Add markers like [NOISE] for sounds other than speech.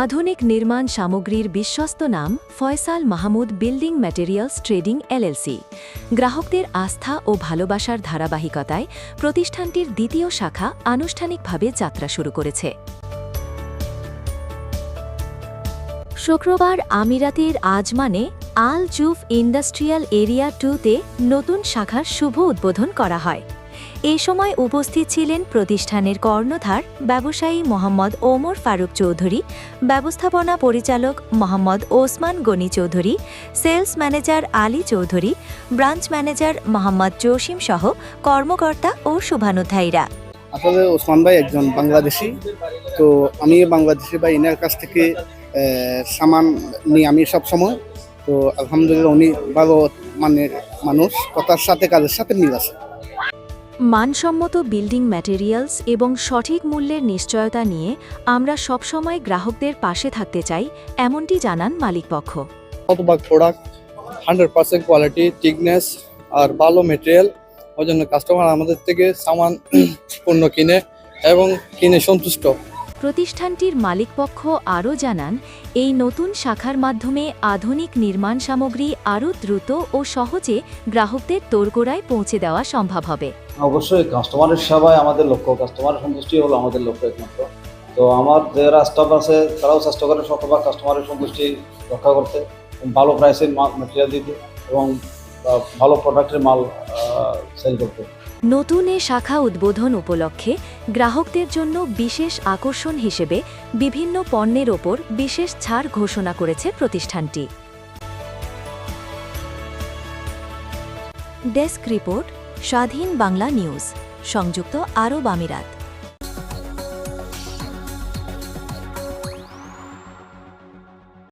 আধুনিক নির্মাণ সামগ্রীর বিশ্বস্ত নাম Faisal Mahmud building materials trading LLC. গ্রাহকদের আস্থা ও ভালোবাসার ধারাবাহিকতায় প্রতিষ্ঠানটির দ্বিতীয় শাখা আনুষ্ঠানিকভাবে যাত্রা শুরু করেছে। শুক্রবার আমিরাতের আজমানে আল জুফ ইন্ডাস্ট্রিয়াল এরিয়া টুতে নতুন শাখার শুভ উদ্বোধন করা হয়। এ সময় উপস্থিত ছিলেন প্রতিষ্ঠানের কর্ণধার ব্যবসায়ী মোহাম্মদ ওমর ফারুক চৌধুরী, ব্যবস্থাপনা পরিচালক Mohammad Osman Gani Chowdhury, sales manager Ali Chowdhury, branch manager Mohammad Jasim সহ কর্মকর্তা ও শুভানুধ্যায়ীরা। আসলে ওসমান ভাই একজন বাংলাদেশি, তো আমি বাংলাদেশি ভাই এনার কাছ থেকে সামান নিই আমি সব সময়। তো আলহামদুলিল্লাহ উনি ভালো মানে মানুষ, কথার সাথে, কাজের সাথে মিল আছে। মানসম্মত বিল্ডিং ম্যাটেরিয়ালস এবং সঠিক মূল্যের নিশ্চয়তা নিয়ে আমরা সবসময় গ্রাহকদের পাশে থাকতে চাই, এমনটি জানান মালিকপক্ষ। শতভাগ product hundred percent quality thickness আর ভালো মেটেরিয়াল ওই জন্য কাস্টমার আমাদের থেকে সামান [CLEARS THROAT] পণ্য কিনে এবং কিনে সন্তুষ্ট। প্রতিষ্ঠানটির মালিকপক্ষ আরও জানান, এই নতুন শাখার মাধ্যমে আধুনিক নির্মাণ সামগ্রী আরও দ্রুত ও সহজে গ্রাহকদের তোরগোড়ায় পৌঁছে দেওয়া সম্ভব হবে। অবশ্যই কাস্টমারের সেবায় আমাদের লক্ষ্য কাস্টমারের সন্তুষ্টি হলো আমাদের লক্ষ্য একমাত্র। তো আমার যারা স্টাফ আছে, তারাও চেষ্টা করে শতভাগ কাস্টমারের সন্তুষ্টি রক্ষা করতে ভালো প্রাইসের মাল মেটেরিয়াল দিতে এবং ভালো প্রোডাক্টের মাল সেল করতে। নতুন এ শাখা উদ্বোধন উপলক্ষে গ্রাহকদের জন্য বিশেষ আকর্ষণ হিসেবে বিভিন্ন পণ্যের ওপর বিশেষ ছাড় ঘোষণা করেছে প্রতিষ্ঠানটি। ডেস্ক রিপোর্ট, স্বাধীন বাংলা নিউজ, সংযুক্ত আরব আমিরাত।